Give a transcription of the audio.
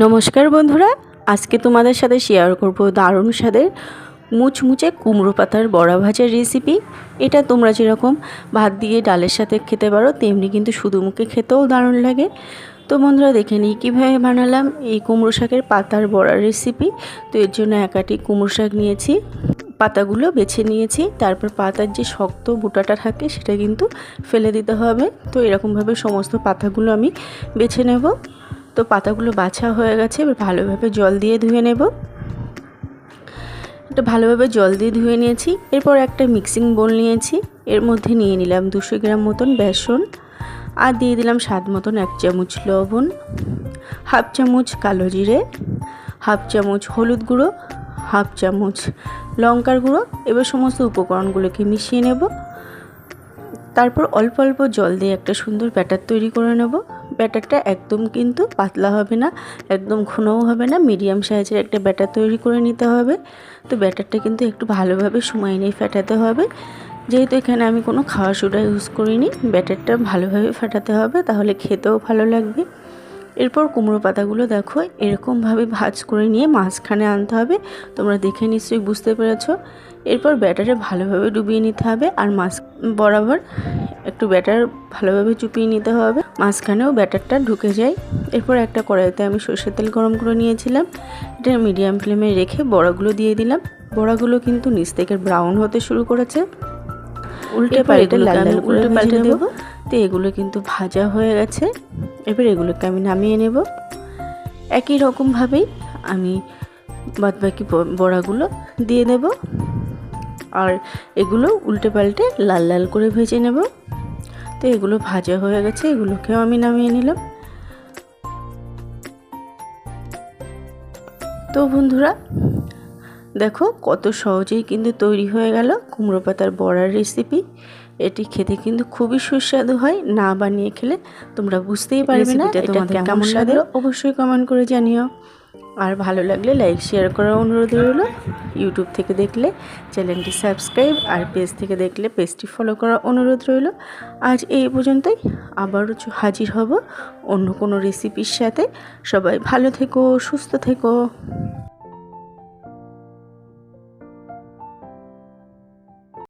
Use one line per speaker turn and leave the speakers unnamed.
নমস্কার বন্ধুরা, আজকে তোমাদের সাথে শেয়ার করব দারুণ স্বাদের মুচমুচে কুমড়ো পাতার বড়া ভাজার রেসিপি এটা তোমরা যেরকম ভাত দিয়ে ডালের সাথে খেতে পারো, তেমনি কিন্তু শুধু মুখে খেতেও দারুণ লাগে। তো বন্ধুরা, দেখে নিই কীভাবে বানালাম এই কুমড়ো শাকের পাতার বড়ার রেসিপি তো এর জন্য একাটি কুমড়ো শাক নিয়েছি, পাতাগুলো বেছে নিয়েছি, তারপর পাতার যে শক্ত বুটাটা থাকে সেটা কিন্তু ফেলে দিতে হবে। তো এরকমভাবে সমস্ত পাতাগুলো আমি বেছে নেব। তো পাতাগুলো বাছা হয়ে গেছে, এবার ভালোভাবে জল দিয়ে ধুয়ে নেব। এটা ভালোভাবে জল দিয়ে ধুয়ে নিয়েছি, এরপর একটা মিক্সিং বোল নিয়েছি, এর মধ্যে নিয়ে নিলাম দুশো গ্রাম মতন বেসন, আর দিয়ে দিলাম স্বাদ মতন এক চামচ লবণ, হাফ চামচ কালো জিরে, হাফ চামচ হলুদ গুঁড়ো, হাফ চামচ লঙ্কার গুঁড়ো, এবার সমস্ত উপকরণগুলোকে মিশিয়ে নেব। তারপর অল্প অল্প জল দিয়ে একটা সুন্দর ব্যাটার তৈরি করে নেব। ব্যাটারটা একদম কিন্তু পাতলা হবে না, একদম ঘনও হবে না মিডিয়াম সাইজের একটা ব্যাটার তৈরি করে নিতে হবে। তো ব্যাটারটা কিন্তু একটু ভালোভাবে সময় নিয়ে ফেটাতে হবে। যেহেতু এখানে আমি কোনো খাওয়া সোডা ইউজ করিনি, ব্যাটারটা ভালোভাবে ফেটাতে হবে, তাহলে খেতেও ভালো লাগবে। এরপর কুমড়ো পাতাগুলো দেখো, এরকমভাবে ভাজ করে নিয়ে মাঝখানে আনতে হবে। তোমরা দেখে নিশ্চয়ই বুঝতে পেরেছ। এরপর ব্যাটারে ভালোভাবে ডুবিয়ে নিতে হবে, আর মাছ বরাবর একটু ব্যাটার ভালোভাবে চুপিয়ে নিতে হবে। মাঝখানেও ব্যাটারটা ঢুকে যায়। এরপর একটা কড়াইতে আমি সর্ষের তেল গরম করে নিয়েছিলাম। এটা মিডিয়াম ফ্লেমে রেখে বড়াগুলো দিয়ে দিলাম। বড়াগুলো কিন্তু নিচ থেকে ব্রাউন হতে শুরু করেছে। উল্টে পাল্টে লাল লাল উল্টে পাল্টে দেবো। তো এগুলো কিন্তু ভাজা হয়ে গেছে। এবার এগুলোকে আমি নামিয়ে নেব। একই রকমভাবেই আমি বাদবাকি বড়াগুলো দিয়ে দেব। আর এগুলো উল্টে পাল্টে লাল লাল করে ভেজে নেব। তো এগুলো ভাজা হয়ে গেছে এগুলোকেও আমি নামিয়ে নিলাম। তো বন্ধুরা দেখো কত সহজেই কিন্তু তৈরি হয়ে গেল কুমড়ো পাতার বড়ার রেসিপি এটি খেতে কিন্তু খুবই সুস্বাদু হয় না বানিয়ে খেলে তোমরা বুঝতেই পারবে না এটা তোমাদের কেমন লাগল অবশ্যই কমেন্ট করে জানিও। আর ভালো লাগলে লাইক শেয়ার করার অনুরোধ রইল। ইউটিউব থেকে দেখলে, চ্যানেলটি সাবস্ক্রাইব আর পেজ থেকে দেখলে পেজটি ফলো করার অনুরোধ রইল। আজ এই পর্যন্তই আবারও হাজির হব অন্য কোনো রেসিপির সাথে। সবাই ভালো থেকো, সুস্থ থেকো।